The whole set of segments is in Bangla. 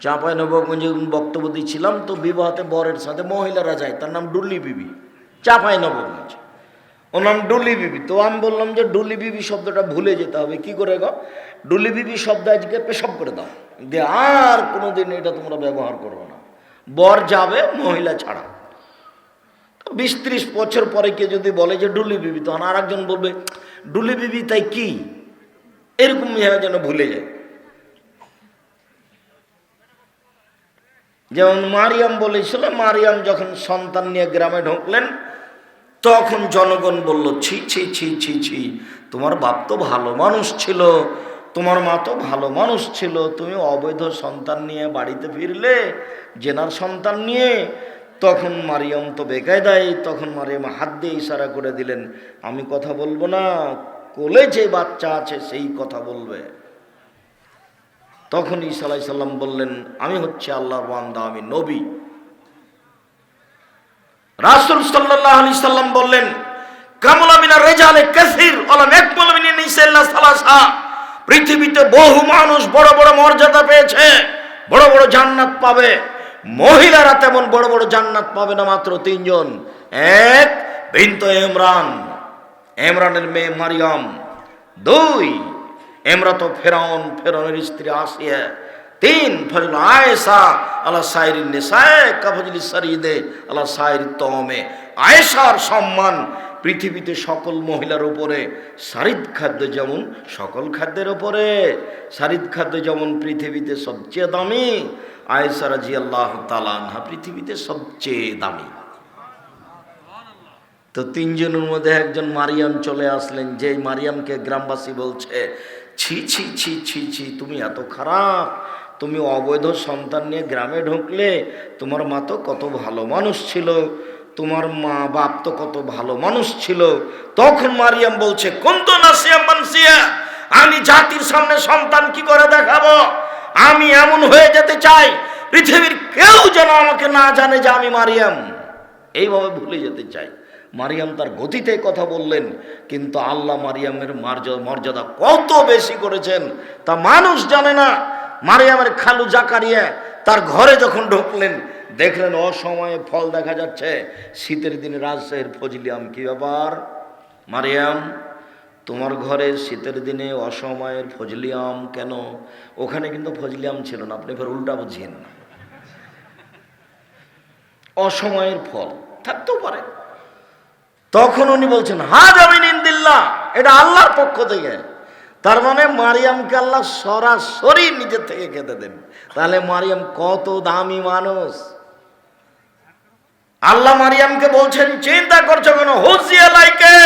চাঁপায় নবগঞ্জে বক্তব্য দিচ্ছিলাম, তো বিবাহতে বরের সাথে মহিলারা যায়, তার নাম ডুলি বিবি চাঁপায় নবগঞ্জ। ওর নাম ডুলি বিবি। তো আমি বললাম যে ডুলি বিবি শব্দটা ভুলে যেতে হবে, কি করে গো? ডুলি বিবি শব্দ আজকে পেশাব করে দাও। দিয়ে আর কোনোদিন এটা তোমরা ব্যবহার করবে না। বর যাবে, মহিলা ছাড়া। তো বিশ ত্রিশ বছর পরে কে যদি বলে যে ডুলি বিবি, তখন আর একজন বলবে, ডুলি বিবি তাই কি? এরকম ইহা যেন ভুলে যায়। যেমন মারিয়াম বলেছিল, মারিয়াম যখন সন্তান নিয়ে গ্রামে ঢুকলেন, তখন জনগণ বলল, ছি ছি ছি ছি ছি, তোমার বাপ তো ভালো মানুষ ছিল, তোমার মা তো ভালো মানুষ ছিল, তুমি অবৈধ সন্তান নিয়ে বাড়িতে ফিরলে, জেনার সন্তান নিয়ে। তখন মারিয়াম তো বেকায়দায়, তখন মারিয়াম হাত দিয়ে ইশারা করে দিলেন, আমি কথা বলব না, কোলে যে বাচ্চা আছে, সেই কথা বলবে। তখন ঈসা সাল্লাম বললেন, আমি হচ্ছে আল্লাহর বান্দা, আমি নবী। রাসুল সাল্লাহ আলি সাল্লাম বললেন কামলামিনা রেজালে কাসির আলাম একমলামিনা নিসাল্লাহ সালাসা। পৃথিবীতে বহু মানুষ বড় বড় মর্যাদা পেয়েছে, বড় বড় জান্নাত পাবে। মহিলারা তেমন বড় বড় জান্নাত পাবে না মাত্র তিনজন। এক, বিন্ত ইমরান। ইমরানের মেয়ে মারিয়াম। দুই এমরা তো ফেরাউন, ফেরাউনের স্ত্রী আসিয়া তিন ফজল আয়েশা আল্লাহ সাইরিন নেশায় কাফজলি সারিদে আল্লাহ সাইর তমে আয়েশার সম্মান পৃথিবীতে সকল মহিলার উপরে, সারিদ খাদ্য যেমন সকল খাদ্যের উপরে, সারিদ খাদ্য যেমন পৃথিবীতে সবচেয়ে দামি, আয়েশা রাজি আল্লাহ তালানহা পৃথিবীতে সবচেয়ে দামি। তো তিনজনের মধ্যে একজন মারিয়াম চলে আসলেন, যেই মারিয়ামকে গ্রামবাসী বলছে ছি ছি ছি ছি ছি, তুমি এত খারাপ। তুমি অবৈধ সন্তান নিয়ে গ্রামে ঢুকলে তোমার মা তো কত ভালো মানুষ ছিল। তোমার মা বাপ তো কত ভালো মানুষ ছিল। তখন মারিয়াম বলছে কোন তো নাসিয়া মানসিয়া? আমি জাতির সামনে সন্তান কি করে দেখাবো? আমি এমন হয়ে যেতে চাই, পৃথিবীর কেউ যেন আমাকে না জানে যে আমি মারিয়াম। এইভাবে ভুলে যেতে চাই মারিয়াম তার গতিতে কথা বললেন, কিন্তু আল্লাহ মারিয়ামের মর্যাদা কত বেশি করেছেন তা মানুষ জানে না। মারিয়ামের খালু জাকারিয়া তার ঘরে যখন ঢুকলেন, দেখলেন অসময়ে ফল দেখা যাচ্ছে। শীতের দিনে রাজশাহীর ফজলিয়াম কি ব্যাপার? মারিয়াম, তোমার ঘরে শীতের দিনে অসময়ের ফজলিয়াম কেন? ওখানে কিন্তু ফজলিয়াম ছিল না, আপনি ফের উল্টা বুঝিয়েন না। অসময়ের ফল, থাকতেও পারে। তখন উনি বলছেন হা আমি নিন্দিল্লা এটা আল্লাহর পক্ষ থেকে। তার মানে মারিয়ামকে আল্লাহ সরাসরি নিজের থেকে খেতে দেন। তাহলে মারিয়াম কত দামি মানুষ। আল্লাহ মারিয়ামকে বলছেন, চিন্তা করছ কেন? হুসিয়া লাইকে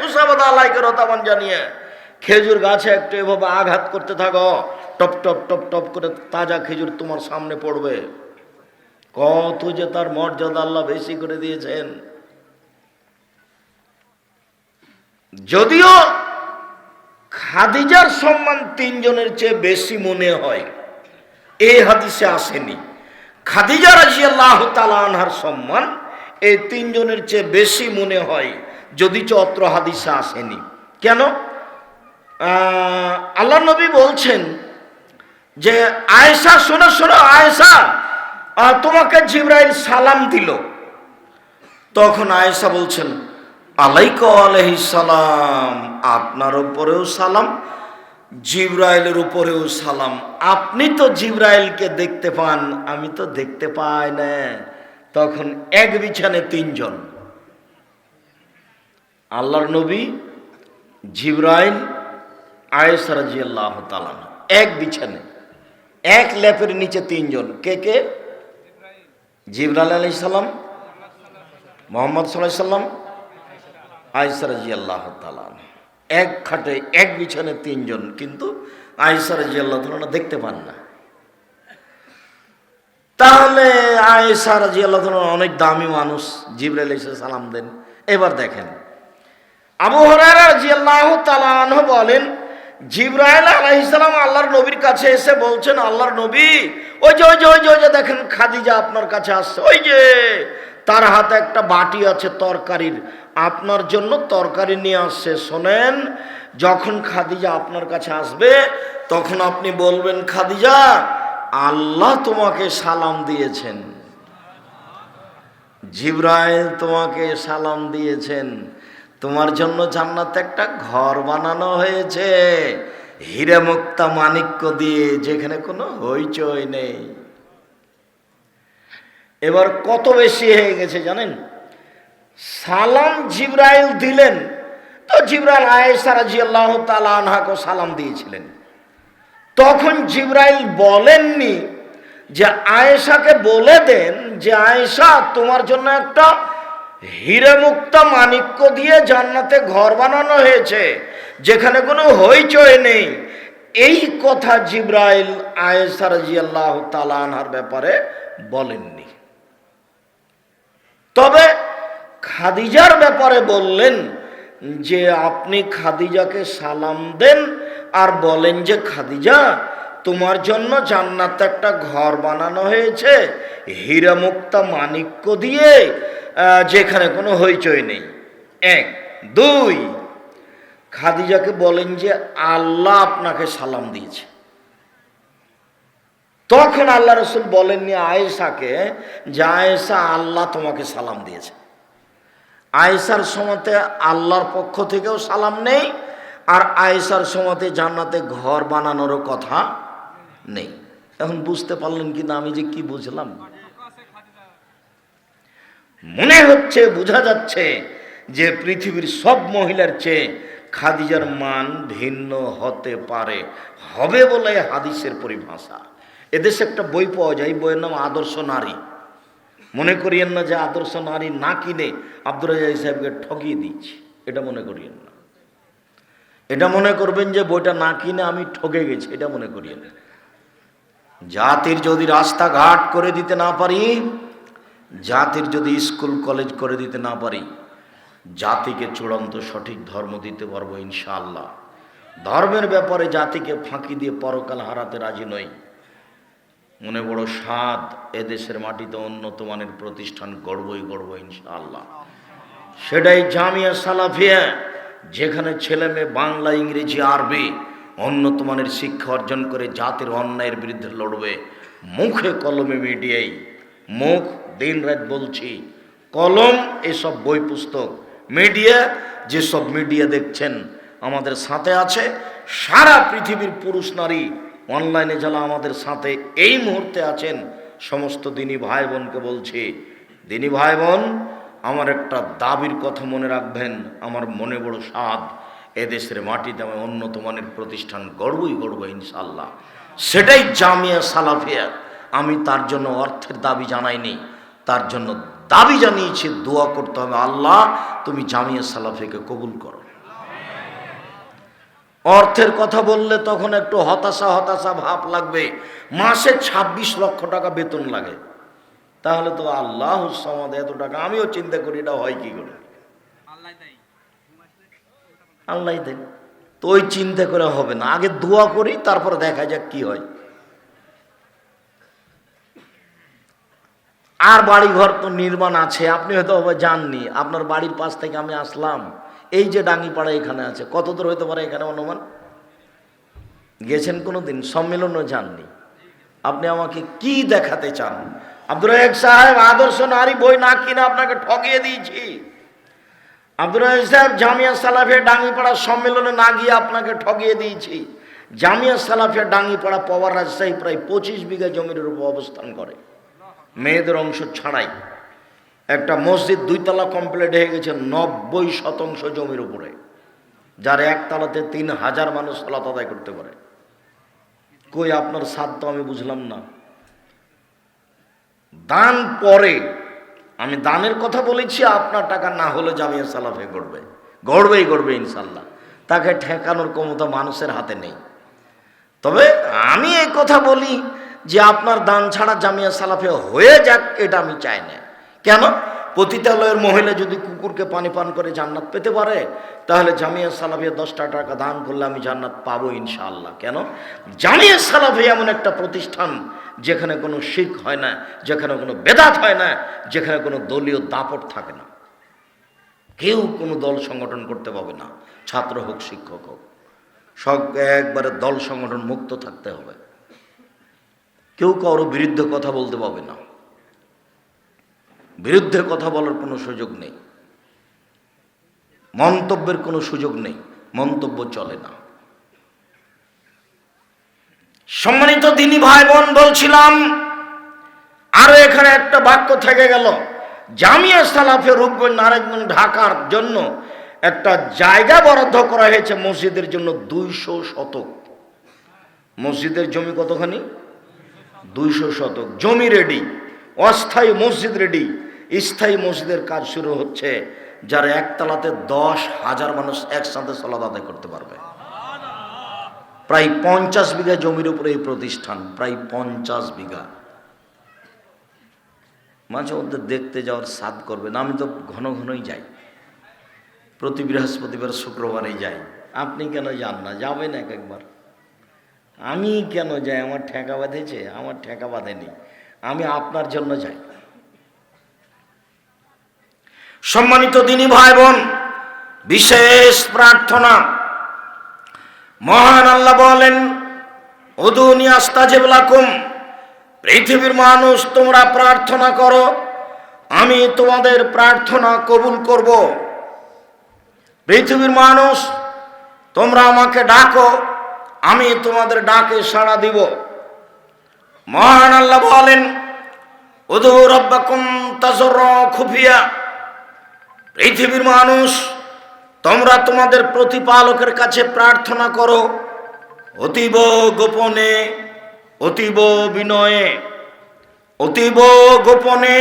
তুষাবাদা লাইকে রতাবান জানিয়ে। খেজুর গাছে একটু এভাবে আঘাত করতে থাকো। টপ টপ টপ টপ করে তাজা খেজুর তোমার সামনে পড়বে। কত যে তার মর্যাদা আল্লাহ বেশি করে দিয়েছেন। যদিও খাদিজার সম্মান তিনজনের চেয়ে বেশি মনে হয় এই হাদিসে আসেনি। খাদিজা রাজি আনহার সম্মান এই তিনজনের চেয়ে বেশি মনে হয়, যদি অত্র হাদিসে আসেনি। কেন? আল্লাহ নবী বলছেন যে, আয়েশা, শোনো শোনো, আয়েশা তোমাকে জিব্রাইল সালাম দিল। তখন আয়েশা বলছেন আলাইক সালাম, আপনার উপরেও সালাম, জিব্রাইলের উপরেও সালাম। আপনি তো জিব্রাইলকে দেখতে পান, আমি তো দেখতে পাই না। তখন এক বিছানে তিনজন। আল্লাহর নবী জিব্রাইল, আয়েশা রাজিয়াল্লাহ তালাম এক বিছানে। এক ল্যাপের নিচে তিনজন। কে কে? জিব্রাইল আলাই সালাম, মোহাম্মদ সাল্লাহ সাল্লাম। আয়সা রাজি আল্লাহ তালাম এক খাটে, এক বিছানে তিনজন, কিন্তু আয়সা রাজি আল্লাহ তালা দেখতে পান না। তাহলে আয়েশা রাজি আল্লাহ তালা অনেক দামি মানুষ, জিবরাইল এসে সালাম দেন। এবার দেখেন, আবু হরারা রাজি আল্লাহ তালাহ বলেন, জিব্রাইল আলাইসালাম আল্লাহর নবীর কাছে এসে বলছেন, আল্লাহর নবী, ওই যে ওই যে ওই যে ওই যে, দেখেন খাদিজা আপনার কাছে আসছে। ওই যে, তার হাতে একটা বাটি আছে তরকারির আপনার জন্য তরকারি নিয়ে আসছে। শোনেন, যখন খাদিজা আপনার কাছে আসবে, তখন আপনি বলবেন, খাদিজা, আল্লাহ তোমাকে সালাম দিয়েছেন। জিব্রাইল তোমাকে সালাম দিয়েছেন। তোমার জন্য জান্নাতে একটা ঘর বানানো হয়েছে। হিরে মুক্তা মানিক্য দিয়ে, যেখানে কোনো হইচই নেই। এবার কত বেশি হয়ে গেছে জানেন? সালাম জিব্রাইল দিলেন। তো জিব্রাইল আয়েশা রাজিয়াল্লাহু তাআলা আনহাকে সালাম দিয়েছিলেন। তখন জিব্রাইল বলেননি যে, আয়েশাকে বলে দেন যে, আয়েশা, তোমার জন্য একটা হিরে মুক্তা মানিক্য দিয়ে জান্নাতে ঘর বানানো হয়েছে, যেখানে কোনো হইচই নেই। এই কথা জিব্রাইল আয়েশা রাজিয়াল্লাহু তাআলা আনহার ব্যাপারে বলেননি। তবে খাদিজার ব্যাপারে বললেন যে আপনি খাদিজাকে সালাম দেন আর বলেন যে, খাদিজা, তোমার জন্য জান্নাতে একটা ঘর বানানো হয়েছে হীরামুক্তা মানিক্য দিয়ে যেখানে কোনো হইচই নেই। এক। দুই, খাদিজাকে বলেন যে, আল্লাহ আপনাকে সালাম দিয়েছে। তখন আল্লাহ রসুল বলেননি, আয়েশাকে, যে আয়েশা আল্লাহ তোমাকে সালাম দিয়েছে। আয়েশার সময়তে আল্লাহর পক্ষ থেকেও সালাম নেই, আর আয়েশার সময়তে জান্নাতে ঘর বানানোরও কথা নেই। এখন বুঝতে পারলেন কি না আমি যে কি বুঝলাম? মনে হচ্ছে, বোঝা যাচ্ছে যে পৃথিবীর সব মহিলার চেয়ে খাদিজার মান ভিন্ন হতে পারে, হবে বলে হাদিসের পরিভাষা। এদেশে একটা বই পাওয়া যায়, বইয়ের নাম আদর্শ নারী। মনে করিয়েন না যে আদর্শ নারী না কিনে আব্দুল রাজা সাহেবকে ঠকিয়ে দিয়েছি। এটা মনে করিয়েন না। এটা মনে করবেন যে বইটা না কিনে আমি ঠকে গেছি, এটা মনে করিয়েন জাতির যদি রাস্তাঘাট করে দিতে না পারি, জাতির যদি স্কুল, কলেজ করে দিতে না পারি, জাতিকে চূড়ান্ত সঠিক ধর্ম দিতে পারব ইনশাআল্লাহ। ধর্মের ব্যাপারে জাতিকে ফাঁকি দিয়ে পরকাল হারাতে রাজি নই। মনে বড় স্বাদ এদেশের মাটিতে উন্নত মানের প্রতিষ্ঠান গড়বই গড়ব ইনশাআল্লাহ। সেটাই জামিয়া সালাফিয়া, যেখানে ছেলে মেয়ে বাংলা, ইংরেজি, আরবি উন্নত মানের শিক্ষা অর্জন করে জাতির অন্যায়ের বিরুদ্ধে লড়বে। মুখে কলমে মিডিয়াই। মুখ, দিন রাত বলছি। কলম, এসব বই পুস্তক। মিডিয়া, যেসব মিডিয়া দেখছেন, আমাদের সাথে আছে। সারা পৃথিবীর পুরুষ নারী অনলাইনে যারা আমাদের সাথে এই মুহূর্তে আছেন, সমস্ত দিনী ভাই বোনকে বলছি, দিনী ভাই বোন আমার একটা দাবির কথা মনে রাখবেন, আমার মনে বড় স্বাদ, এদেশের মাটিতে আমি উন্নত মানের প্রতিষ্ঠান গড়বই গড়ব ইনশাল্লাহ সেটাই জামিয়া সালাফিয়া। আমি তার জন্য অর্থের দাবি জানাইনি, তার জন্য দাবি জানিয়েছি, দোয়া করতে হবে, আল্লাহ, তুমি জামিয়া সালাফিকে কবুল করো। অর্থের কথা বললে তখন একটু হতাশা হতাশা ভাব লাগবে। মাসে ২৬ লক্ষ টাকা বেতন লাগে। তাহলে তো আল্লাহ সমাদে এত টাকা আমিও চিন্তা করি এটা হয় কি করে? আল্লাহ দেন তো ওই চিন্তা করে হবে না। আগে দোয়া করি তারপর দেখা যাক কি হয়। আর বাড়ি ঘর তো নির্মাণ আছে আপনি হয়তো জাননি। আপনার বাড়ির পাশ থেকে আমি আসলাম। এই যে ডাঙ্গিপাড়া এখানে আছে, কত দূর হইতে পারে এখানে অনুমান? গেছেন কোনো দিন সম্মেলনও যাননি। আপনি আমাকে কি দেখাতে চান? আব্দুল রাজাক সাহেব, আদর্শ নারী বই না কিনে আপনাকে ঠকিয়ে দিয়েছি। আব্দুল রাজাক সাহেব, জামিয়া সালাফিয়া ডাঙ্গিপাড়া সম্মেলনে না গিয়ে আপনাকে ঠকিয়ে দিয়েছি। জামিয়া সালাফিয়া ডাঙ্গিপাড়া পাওয়ার রাজশাহী প্রায় পঁচিশ বিঘা জমির উপর অবস্থান করে। মেয়েদের অংশ ছাড়াই। একটা মসজিদ দুইতলা কমপ্লিট হয়ে গেছে নব্বই শতাংশ জমির উপরে, যার একতলাতে তিন হাজার মানুষ সালাত আদায় করতে পারে। কই আপনার সাদ তো আমি বুঝলাম না। দান পরে আমি দানের কথা বলেছি, আপনার টাকা না হলে জামিয়া সালাফে গড়বে। গড়বেই গড়বে ইনশাল্লাহ তাকে ঠেকানোর ক্ষমতা মানুষের হাতে নেই। তবে আমি এই কথা বলি যে আপনার দান ছাড়া জামিয়া সালাফে হয়ে যাক, এটা আমি চাই না। কেন? পতিতালয়ের মহিলা যদি কুকুরকে পানি পান করে জান্নাত পেতে পারে, তাহলে জামিয়া সালাফিয়া দশটা টাকা দান করলে আমি জান্নাত পাবো ইনশাআল্লাহ। কেন? জামিয়া সালাফি এমন একটা প্রতিষ্ঠান যেখানে কোনো শিখ হয় না, যেখানে কোনো বেদাত হয় না, যেখানে কোনো দলীয় দাপট থাকে না। কেউ কোনো দল সংগঠন করতে পাবে না, ছাত্র হোক, শিক্ষক হোক। সব একবারে দল সংগঠন মুক্ত থাকতে হবে। কেউ কারও বিরুদ্ধে কথা বলতে পাবে না। বিরুদ্ধে কথা বলার কোনো সুযোগ নেই। মন্তব্যের কোনো সুযোগ নেই। মন্তব্য চলে না। সম্মানিত দিনী ভাই বোন বলছিলাম, আরও এখানে একটা বাক্য থেকে গেল। জামিয়া সালাফে রূপগঞ্জ নারায়ণগঞ্জ ঢাকার জন্য একটা জায়গা বরাদ্দ করা হয়েছে মসজিদের জন্য দুইশো শতক। মসজিদের জমি কতখানি? দুইশো শতক। জমি রেডি অস্থায়ী মসজিদ রেডি স্থায়ী মসজিদের কাজ শুরু হচ্ছে, যার একতলাতে দশ হাজার মানুষ একসাথে সলাদ আদায় করতে পারবে। প্রায় পঞ্চাশ বিঘা জমির উপরে এই প্রতিষ্ঠান, প্রায় পঞ্চাশ বিঘা। মাঝে মধ্যে দেখতে যাওয়ার সাদ করবে না, আমি তো ঘন ঘনই যাই। প্রতি বৃহস্পতিবার শুক্রবারে যাই। আপনি কেন যান না? যাবেন এক একবার। আমি কেন যাই? আমার ঠেকা বাঁধেছে, আমার ঠেকা বাঁধেনি। আমি আপনার জন্য যাই। সম্মানিত দিনী ভাই বোন, বিশেষ প্রার্থনা। মহান আল্লাহ বলেন উদুনি আস্তাজেবলাকুম পৃথিবীর মানুষ, তোমরা প্রার্থনা করো, আমি তোমাদের প্রার্থনা কবুল করব। পৃথিবীর মানুষ, তোমরা আমাকে ডাকো, আমি তোমাদের ডাকে সাড়া দিব। মহান আল্লাহ বলেন, উদু রব্বাকুম তাজর খুফিয়া পৃথিবীর মানুষ, তোমরা তোমাদের প্রতিপালকের কাছে প্রার্থনা করো, অতীব গোপনে, অতীব বিনয়ে, অতীব গোপনে,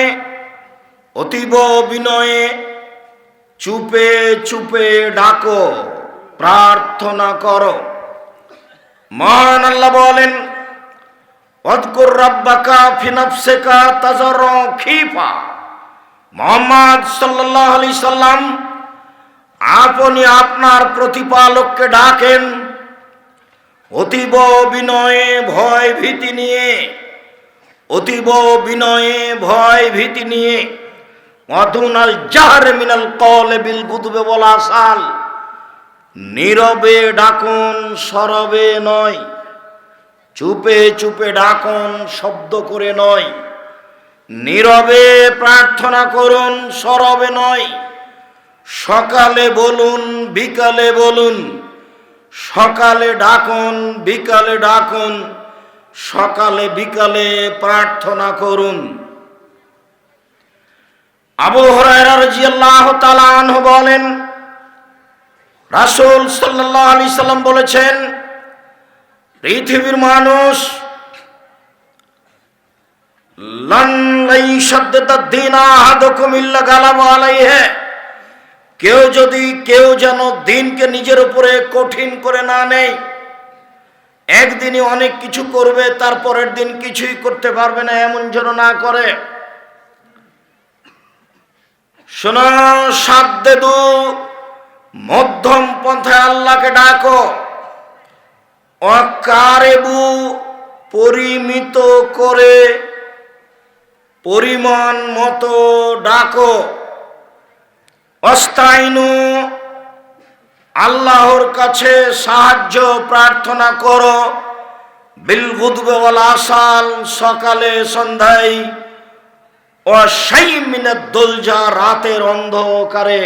অতীব বিনয়ে, চুপে চুপে ডাকো, প্রার্থনা করো। মহান আল্লাহ বলেন, অদকুর রাব্বাকা ফিনাফসেকা তাজর খিফা। মোহাম্মদ সাল্লাহ আলি সাল্লাম আপনি আপনার প্রতিপালককে ডাকেন অতীব বিনয়ে ভয় ভীতি নিয়ে, অতীব বিনয়ে ভয় ভীতি নিয়ে মধুনাল জাহার মিনাল কল বিল গুদবে বলা সাল নীরবে ডাকুন, সরবে নয়, চুপে চুপে ডাকুন, শব্দ করে নয়। নীরবে প্রার্থনা করুন, সরবে নয়। সকালে বলুন, বিকালে বলুন। সকালে ডাকুন, বিকালে ডাকুন। সকালে বিকালে প্রার্থনা করুন। আবু বলেন, রাসূল সাল্লাল্লাহু আলাইহি সাল্লাম বলেছেন, পৃথিবীর মানুষ কেউ যদি কেউ যেন দিনকে নিজের উপরে কঠিন করে না নেয়, একদিনই অনেক কিছু করবে, তারপরের দিন কিছুই করতে পারবে না, এমন যেন না করে। শোনো, সাধ্যে দু, মধ্যম পন্থায় আল্লাহকে ডাকো। অকারেবু পরিমিত করে পরিমাণ মতো ডাকো। অস্তাইনু আল্লাহর কাছে সাহায্য প্রার্থনা করো। বিলগুদবে আসাল সকালে সন্ধ্যায়। ও সেই মিনের দোলজা রাতের অন্ধকারে।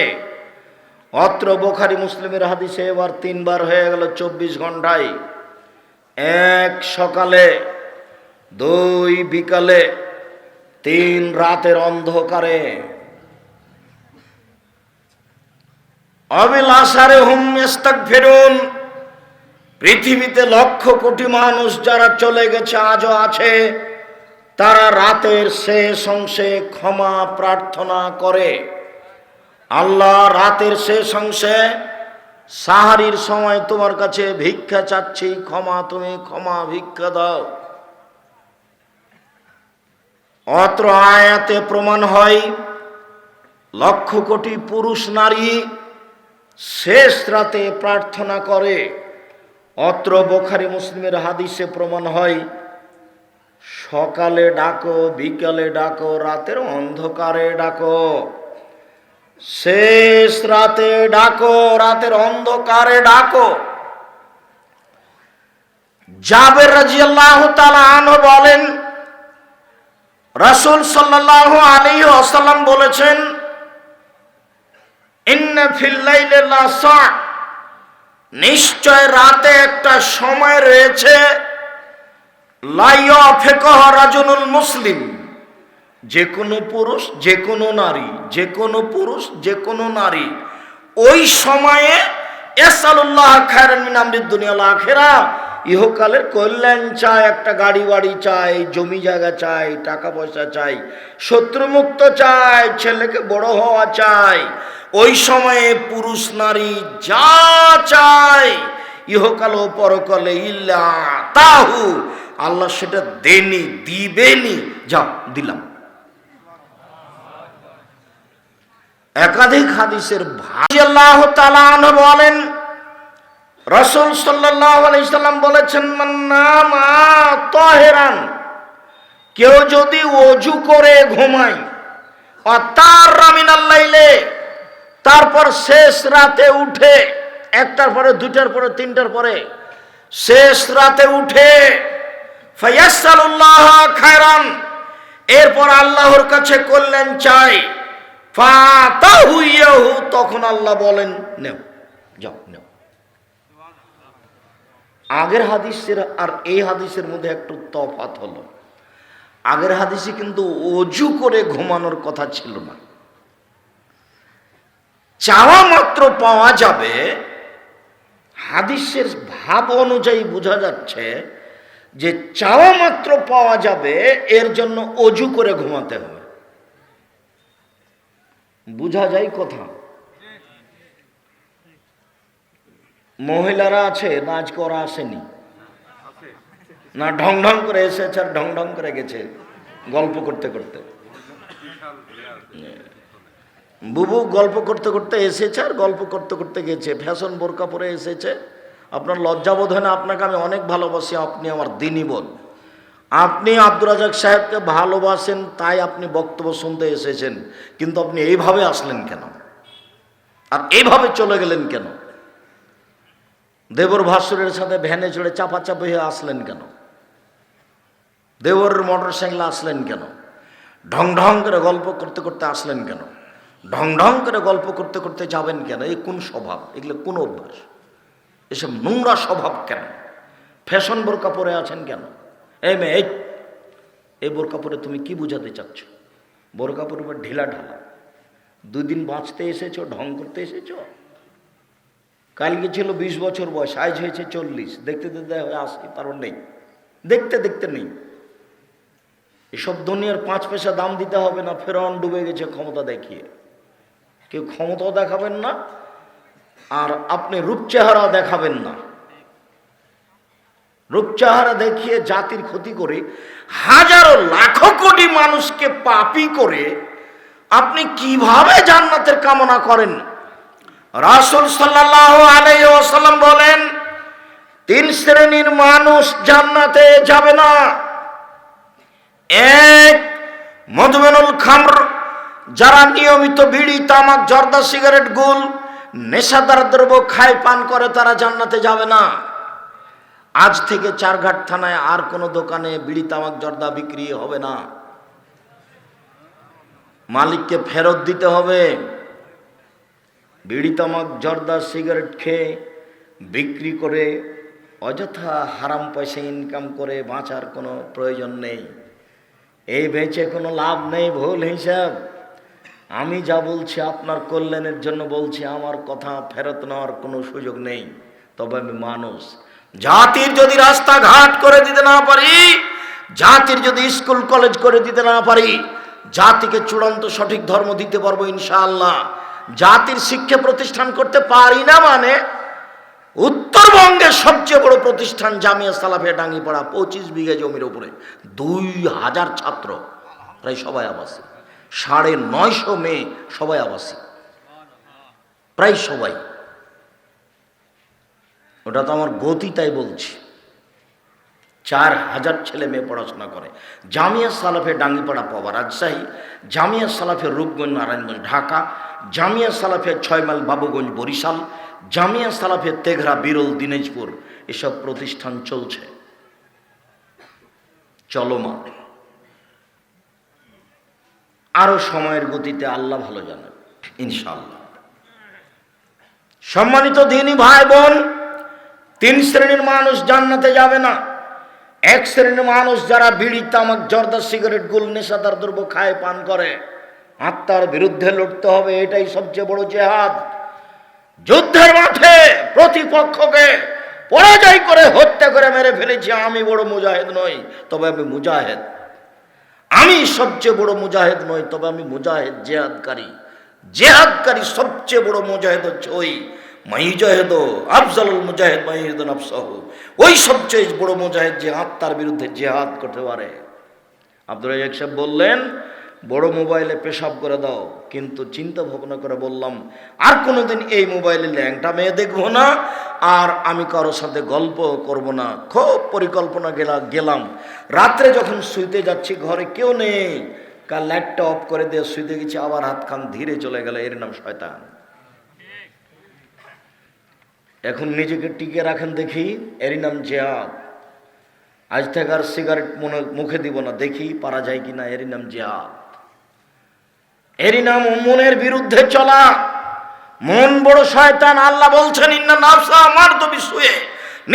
অত্র বোখারি মুসলিমের হাদিসে এবার তিনবার হয়ে গেল চব্বিশ ঘন্টায়। এক সকালে, দুই বিকালে তিন রাতের অন্ধকারে অবিলাসারে হুম ইস্তাক ফেরুন পৃথিবীতে লক্ষ কোটি মানুষ যারা চলে গেছে, আজও আছে, তারা রাতের শেষ অংশে ক্ষমা প্রার্থনা করে। আল্লাহ রাতের শেষ অংশে সাহারির সময় তোমার কাছে ভিক্ষা চাচ্ছি, ক্ষমা তুমি, ক্ষমা ভিক্ষা দাও। অত্র আয়াতে প্রমাণ হয়, লক্ষ কোটি পুরুষ নারী শেষ রাতে প্রার্থনা করে। অত্র বোখারি মুসলিমের হাদিসে প্রমাণ হয়, সকালে ডাকো, বিকালে ডাকো, রাতের অন্ধকারে ডাকো। শেষ রাতে ডাকো, রাতের অন্ধকারে ডাকো। জাবের রাজিয়াল্লাহ আনহু বলেন রাসূল সাল্লাল্লাহু আলাইহি ওয়াসাল্লাম বলেছেন নিশ্চয় রাতে একটা সময় রয়েছে রাজনুল মুসলিম যে কোনো পুরুষ যে কোনো নারী যে কোনো পুরুষ যে কোনো নারী, ওই সময়ে এসালুল্লাহ খায়রান মিন আমরিদ দুনিয়া আখেরা ইহকালের কল্যাণ চায় একটা গাড়ি বাড়ি চাই, জমি জায়গা চাই, টাকা পয়সা চাই, শত্রুমুক্ত চাই, ছেলেকে বড় হওয়া চাই। ওই সময়ে পুরুষ, নারী যা চায় ইহকাল ও পরকালে ইল্লা তাহু। আল্লাহ সেটা দেনি, দিবেনি যাও দিলাম। একাধিক হাদিসের ভাই আল্লাহ বলেন রসুল আলাইসাল্লাম বলেছেন তহেরান কেউ যদি অজু করে ঘুমায় তার তারপর শেষ রাতে উঠে, একটার পরে দুটার পরে, তিনটার পরে, শেষ রাতে উঠে খায়রান এরপর আল্লাহর কাছে করলেন চাই তখন আল্লাহ বলেন, নেও, যাও, নেও। আগের হাদিসের আর এই হাদিসের মধ্যে একটু তফাত হলো। আগের হাদিসে কিন্তু অজু করে ঘুমানোর কথা ছিল না। চাওয়া মাত্র পাওয়া যাবে, হাদিসের ভাব অনুযায়ী বোঝা যাচ্ছে যে চাওয়া মাত্র পাওয়া যাবে, এর জন্য অজু করে ঘুমাতে হবে। বোঝা যায় কথা? মহিলারা আছে না করা আসেনি। না, ঢং ঢং করে এসেছে আর ঢং ঢং করে গেছে গল্প করতে করতে। বুবু গল্প করতে করতে এসেছে আর গল্প করতে করতে গেছে। ফ্যাশন বোরকা পরে এসেছে। আপনার লজ্জাবোধ হয় না আপনাকে আমি অনেক ভালোবাসি, আপনি আমার দিনী বোন। আপনি আব্দুর রাজাক সাহেবকে ভালোবাসেন, তাই আপনি বক্তব্য শুনতে এসেছেন। কিন্তু আপনি এইভাবে আসলেন কেন? আর এইভাবে চলে গেলেন কেন? দেবর ভাসুরের সাথে ভ্যানে চড়ে চাপাচাপি হয়ে আসলেন কেন? দেবর মোটর সাইকেলে আসলেন কেন? ঢং ঢং করে গল্প করতে করতে আসলেন কেন? ঢং ঢং করে গল্প করতে করতে যাবেন কেন? এই কোন স্বভাব? এগুলো কোন অভ্যাস? এসব নোংরা স্বভাব কেন? ফ্যাশন বোরকা পরে আছেন কেন? এই মেয়ে, এই! এই বোরকা পরে তুমি কি বুঝাতে চাচ্ছ? বোরকা পরে ঢিলা ঢালা। দুই দিন বাঁচতে এসেছ, ঢং করতে এসেছ? কালকে ছিল বিশ বছর বয়স, আজ হয়েছে চল্লিশ। দেখতে দেখতে আসি তারপর নেই। দেখতে দেখতে নেই। এসব দুনিয়ার পাঁচ পয়সা দাম দিতে হবে না ফেরন ডুবে গেছে ক্ষমতা দেখিয়ে। কেউ ক্ষমতাও দেখাবেন না, আর আপনি রূপ চেহারা দেখাবেন না। রূপ চেহারা দেখিয়ে জাতির ক্ষতি করে, হাজারো লাখো কোটি মানুষকে পাপি করে, আপনি কীভাবে জান্নাতের কামনা করেন? রাসুল সাল্লাহ আলাইসাল্লাম বলেন, তিন শ্রেণির মানুষ জান্নাতে যাবে না। এক মধুমেনুল খামর, যারা নিয়মিত বিড়ি, তামাক, জর্দা, সিগারেট, গুল, নেশাদার দ্রব্য খায়, পান করে, তারা জান্নাতে যাবে না। আজ থেকে চারঘাট থানায় আর কোনো দোকানে বিড়ি, তামাক, জর্দা বিক্রি হবে না। মালিককে ফেরত দিতে হবে। বিড়ি তামাক জর্দা সিগারেট খেয়ে বিক্রি করে অযথা হারাম পয়সা ইনকাম করে বাঁচার কোনো প্রয়োজন নেই। এই বেঁচে কোনো লাভ নেই ভুল হিসাব। আমি যা বলছি আপনার কল্যাণের জন্য বলছি, আমার কথা ফেরত নেওয়ার কোনো সুযোগ নেই। তবে আমি মানুষ। জাতির যদি রাস্তাঘাট করে দিতে না পারি, জাতির যদি স্কুল, কলেজ করে দিতে না পারি, জাতিকে চূড়ান্ত সঠিক ধর্ম দিতে পারব ইনশাআল্লাহ। জাতির শিক্ষা প্রতিষ্ঠান করতে পারি না মানে উত্তরবঙ্গের সবচেয়ে বড় প্রতিষ্ঠান জামিয়া সালাফিয়া ডাঙ্গিপাড়া, পঁচিশ বিঘা জমির উপরে। দুই হাজার ছাত্র, প্রায় সবাই আবাসী। সাড়ে নয়শো মেয়ে সবাই আবাসী। প্রায় সবাই। ওটা তো আমার গতি তাই বলছি। চার হাজার ছেলে মেয়ে পড়াশোনা করে। জামিয়া সালাফে ডাঙ্গিপাড়া পাওয়া রাজশাহী, জামিয়া সালাফে রূপগঞ্জ, নারায়ণগঞ্জ, ঢাকা জামিয়া ছয় মাইল বাবুগঞ্জ বরিশাল, জামিয়া সালাফে তেঘরা, বিরল দিনাজপুর, এসব প্রতিষ্ঠান চলছে। চলমান। আরও সময়ের গতিতে আল্লাহ ভালো জানেন ইনশাল্লাহ সম্মানিত দিনী ভাই বোন তিন শ্রেণির মানুষ জান্নাতে যাবে না। এক শ্রেণির মানুষ যারা বিড়ি, তামাক, জর্দা, সিগারেট গুল নেশাদার দ্রব্য খায়, পান করে। আত্মার বিরুদ্ধে লড়তে হবে, এটাই সবচেয়ে বড় জেহাদ। যুদ্ধের মাঠে প্রতিপক্ষকে পরাজয় করে হত্যা করে মেরে ফেলেছি, আমি বড় মুজাহিদ নই, তবে আমি মুজাহিদ। আমি সবচেয়ে বড় মুজাহিদ নই, তবে আমি মুজাহিদ জেহাদকারী। জেহাদকারী সবচেয়ে বড় মুজাহিদ হচ্ছে ওই মাইজাহেদ, আফজালুল মুজাহেদ মাহিদ আফসাহ ওই সবচেয়ে বড় মুজাহিদ যে আত্মার বিরুদ্ধে জেহাদ করতে পারে। আব্দুল রাজাক সাহেব বললেন বড় মোবাইলে পেশাব করে দাও। কিন্তু চিন্তা ভাবনা করে বললাম, আর কোনোদিন এই মোবাইলে ল্যাংটা মেয়ে দেখব না, আর আমি কারোর সাথে গল্প করব না। খুব পরিকল্পনা গেলা গেলাম। রাত্রে যখন শুইতে যাচ্ছি, ঘরে কেউ নেই। কাল লাইটটা অফ করে দিয়ে শুইতে গেছি, আবার হাত খান ধীরে চলে গেল, এর নাম শয়তান। এখন নিজেকে টিকে রাখেন দেখি, এরই নাম জেহাদ আজ থেকে আর সিগারেট মনে মুখে দিব না, দেখি পারা যায় কিনা, এরই নাম জেহাদ এরই নাম মনের বিরুদ্ধে চলা। মন বড় শয়তান, আল্লাহ বলছেন, ইন্না নাফসা আমার তো শুয়ে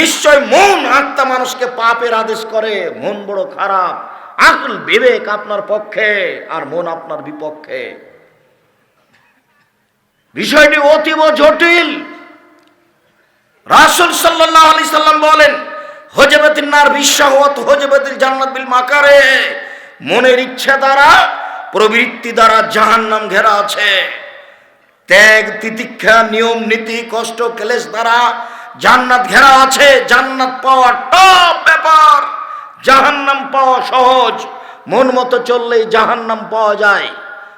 নিশ্চয় মন আত্মা মানুষকে পাপের আদেশ করে। মন বড় খারাপ, আকল বিবেক আপনার পক্ষে আর মন আপনার বিপক্ষে। বিষয়টি অতীব জটিল। রাসুল সাল্লাহ আলি সাল্লাম বলেন হজবতির নার বিশ্বাহত হজবতির জান্নাত বিল মাকারে। মনের ইচ্ছা দ্বারা প্রবৃত্তি দ্বারা জাহান নাম ঘেরা আছে। ত্যাগ, তিতিক্ষা, নিয়ম, নীতি, কষ্ট, ক্লেশ দ্বারা জান্নাত ঘেরা আছে। জান্নাত পাওয়া টপ ব্যাপার। জাহান্নাম পাওয়া সহজ। মন মতো চললেই জাহান্নাম পাওয়া যায়।